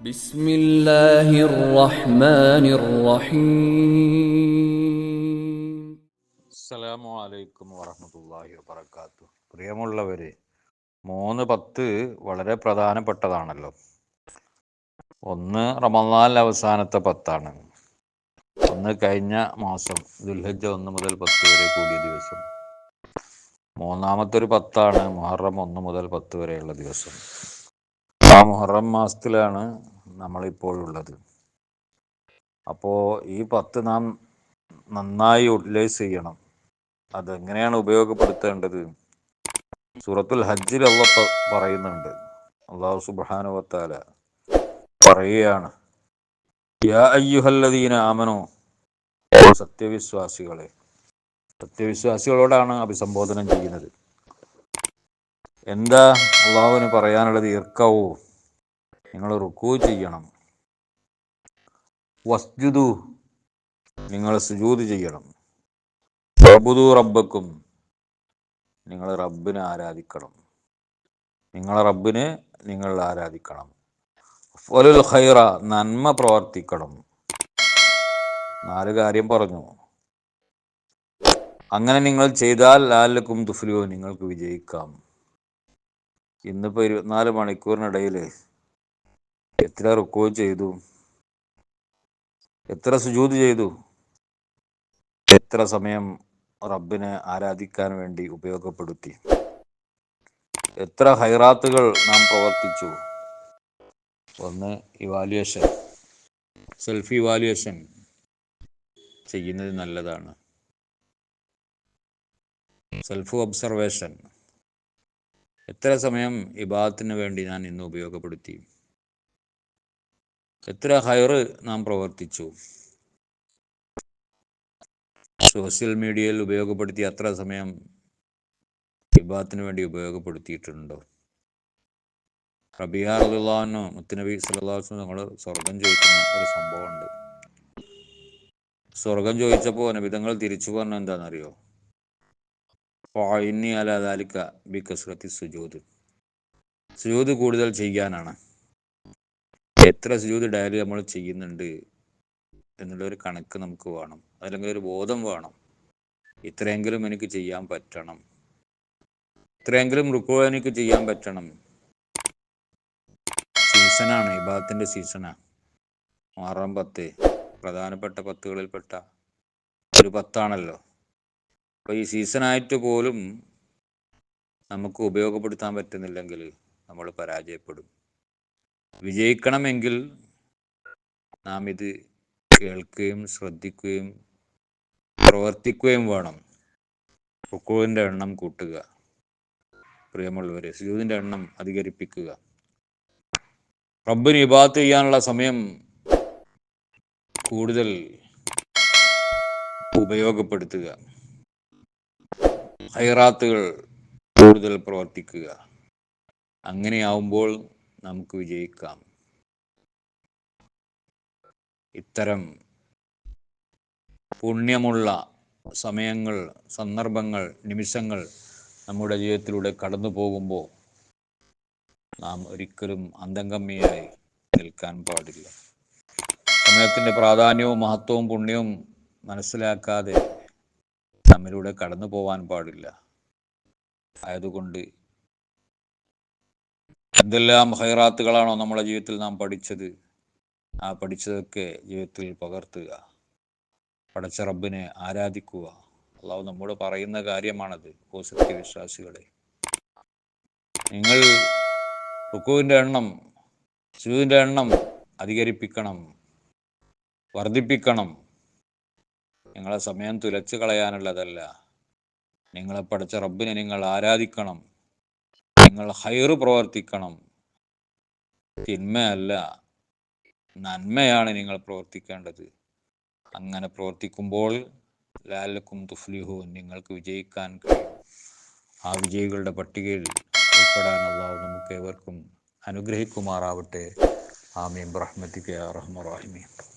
بسم الله الرحمن الرحيم അസ്സലാമു അലൈക്കും വറഹമത്തല്ലാഹി വബർക്കാത്തു പ്രിയമുള്ളവരെ മൂന്ന് പത്ത് വളരെ പ്രധാനപ്പെട്ടതാണല്ലോ ഒന്ന് റമദാൻ അവസാനത്തെ പത്താണ് ഒന്ന് കഴിഞ്ഞ മാസം ദുൽഹജ്ജ ഒന്ന് മുതൽ പത്ത് വരെ കൂടിയ ദിവസം മൂന്നാമത്തെ ഒരു പത്താണ് മുഹറം ഒന്ന് മുതൽ പത്ത് വരെയുള്ള ദിവസം ആ മുഹറം മാസത്തിലാണ് നമ്മളിപ്പോൾ ഉള്ളത് അപ്പോൾ ഈ പത്ത് നാം നന്നായി യൂട്ടിലൈസ് ചെയ്യണം. അതെങ്ങനെയാണ് ഉപയോഗപ്പെടുത്തേണ്ടത്? സൂറത്തുൽ ഹജ്ജിൽ അള്ള പറയുന്നുണ്ട്. അള്ളാഹു സുബാനുവത്താല പറയുകയാണ്. യാ ആമനോ സത്യവിശ്വാസികളെ. സത്യവിശ്വാസികളോടാണ് അഭിസംബോധനം ചെയ്യുന്നത്. എന്താ അള്ളാഹുവിന് പറയാനുള്ളത്? ഇർക്കവൂ നിങ്ങൾ റുക്കു ചെയ്യണം. വസ്ജുദു നിങ്ങൾ സുജൂത് ചെയ്യണം. റബുദു റബ്ബക്കും നിങ്ങൾ റബ്ബിനെ ആരാധിക്കണം. നിങ്ങളെ റബ്ബിനെ നിങ്ങൾ ആരാധിക്കണം. ഫലുൽ ഖൈറ നന്മ പ്രവർത്തിക്കണം. നാല് കാര്യം പറഞ്ഞു. അങ്ങനെ നിങ്ങൾ ചെയ്താൽ ലാലക്കും തുഫ്ലിയോ നിങ്ങൾക്ക് വിജയിക്കാം. ഇന്നിപ്പോൾ ഇരുപത്തിനാല് മണിക്കൂറിനിടയിൽ എത്ര റുക്കോ ചെയ്തു? എത്ര സുജൂത് ചെയ്തു? എത്ര സമയം റബ്ബിനെ ആരാധിക്കാൻ വേണ്ടി ഉപയോഗപ്പെടുത്തി? എത്ര ഹൈറാത്തുകൾ നാം പ്രവർത്തിച്ചു? ഒന്ന് ഇവാലുവേഷൻ സെൽഫ് ഇവാലുവേഷൻ ചെയ്യുന്നത് നല്ലതാണ്. സെൽഫ് ഒബ്സർവേഷൻ എത്ര സമയം ഇബാദത്തിന് വേണ്ടി ഞാൻ ഇന്ന് ഉപയോഗപ്പെടുത്തി? എത്ര ഹയറ് നാം പ്രവർത്തിച്ചു? സോഷ്യൽ മീഡിയയിൽ ഉപയോഗപ്പെടുത്തി അത്ര സമയം ഇബാത്തിന് വേണ്ടി ഉപയോഗപ്പെടുത്തിയിട്ടുണ്ടോ? റബിയ അള്ളാഹനോ മുത്തുനബി സല്ലാസ് നമ്മൾ സ്വർഗം ചോദിക്കുന്ന ഒരു സംഭവമുണ്ട്. സ്വർഗം ചോദിച്ചപ്പോൾ നബിതങ്ങൾ തിരിച്ചു പറഞ്ഞ എന്താണെന്നറിയോ? ഫായിനി അല ദാലിക്ക ബി കസ്രത്തി സുജൂദ്. സുജൂദ് കൂടുതൽ ചെയ്യാനാണ്. എത്ര സുജൂദ് ഡയറി നമ്മൾ ചെയ്യുന്നുണ്ട് എന്നുള്ള ഒരു കണക്ക് നമുക്ക് വേണം. അല്ലെങ്കിൽ ഒരു ബോധം വേണം. ഇത്രയെങ്കിലും എനിക്ക് ചെയ്യാൻ പറ്റണം. ഇത്രയെങ്കിലും റുക്കോ എനിക്ക് ചെയ്യാൻ പറ്റണം. സീസണാണ് ഇബാത്തിന്റെ സീസണാ ആറാം പത്ത് പ്രധാനപ്പെട്ട പത്തുകളിൽപ്പെട്ട ഒരു പത്താണല്ലോ. അപ്പൊ ഈ സീസണായിട്ട് പോലും നമുക്ക് ഉപയോഗപ്പെടുത്താൻ പറ്റുന്നില്ലെങ്കിൽ നമ്മൾ പരാജയപ്പെടും. വിജയിക്കണമെങ്കിൽ നാം ഇത് കേൾക്കുകയും ശ്രദ്ധിക്കുകയും പ്രവർത്തിക്കുകയും വേണം. റുക്കോവിന്റെ എണ്ണം കൂട്ടുക. പ്രിയമുള്ളവരെ സുജൂദിന്റെ എണ്ണം അധികരിപ്പിക്കുക. റബ്ബിന് ഇബാത്ത് ചെയ്യാനുള്ള സമയം കൂടുതൽ ഉപയോഗപ്പെടുത്തുക. ഹൈറാത്തുകൾ കൂടുതൽ പ്രവർത്തിക്കുക. അങ്ങനെയാവുമ്പോൾ നമുക്ക് വിജയിക്കാം. ഇത്തരം പുണ്യമുള്ള സമയങ്ങൾ സന്ദർഭങ്ങൾ നിമിഷങ്ങൾ നമ്മുടെ ജീവിതത്തിലൂടെ കടന്നു പോകുമ്പോൾ നാം ഒരിക്കലും അന്തംഗമ്മിയായി നിൽക്കാൻ പാടില്ല. സമയത്തിന്റെ പ്രാധാന്യവും മഹത്വവും പുണ്യവും മനസ്സിലാക്കാതെ നമ്മിലൂടെ കടന്നു പോവാൻ പാടില്ല. ആയതുകൊണ്ട് എന്തെല്ലാം ഹൈറാത്തുകളാണോ നമ്മുടെ ജീവിതത്തിൽ നാം പഠിച്ചത്? ആ പഠിച്ചതൊക്കെ ജീവിതത്തിൽ പകർത്തുക. പഠിച്ച റബ്ബിനെ ആരാധിക്കുക. അള്ളാഹു നമ്മോട് പറയുന്ന കാര്യമാണത് ഓ വിശ്വാസികളെ. നിങ്ങൾ റുക്കുവിന്റെ എണ്ണം സുവിന്റെ എണ്ണം അധികരിപ്പിക്കണം വർദ്ധിപ്പിക്കണം. നിങ്ങളെ സമയം തുലച്ചു കളയാനുള്ളതല്ല. നിങ്ങളെ പഠിച്ച റബ്ബിനെ നിങ്ങൾ ആരാധിക്കണം. നിങ്ങൾ ഹൈറ് പ്രവർത്തിക്കണം. തിന്മയല്ല. നന്മയാണ് നിങ്ങൾ പ്രവർത്തിക്കേണ്ടത്. അങ്ങനെ പ്രവർത്തിക്കുമ്പോൾ ലാലക്കും തുഫ്ലിഹുവും നിങ്ങൾക്ക് വിജയിക്കാൻ കഴിയും. ആ വിജയികളുടെ പട്ടികയിൽ ഉൾപ്പെടാൻ അള്ളാഹു നമുക്ക് ഏവർക്കും അനുഗ്രഹിക്കുമാറാവട്ടെ. ആമീൻ. റഹ്മത്തിക്ക് റഹ്മ റാഹിമീൻ.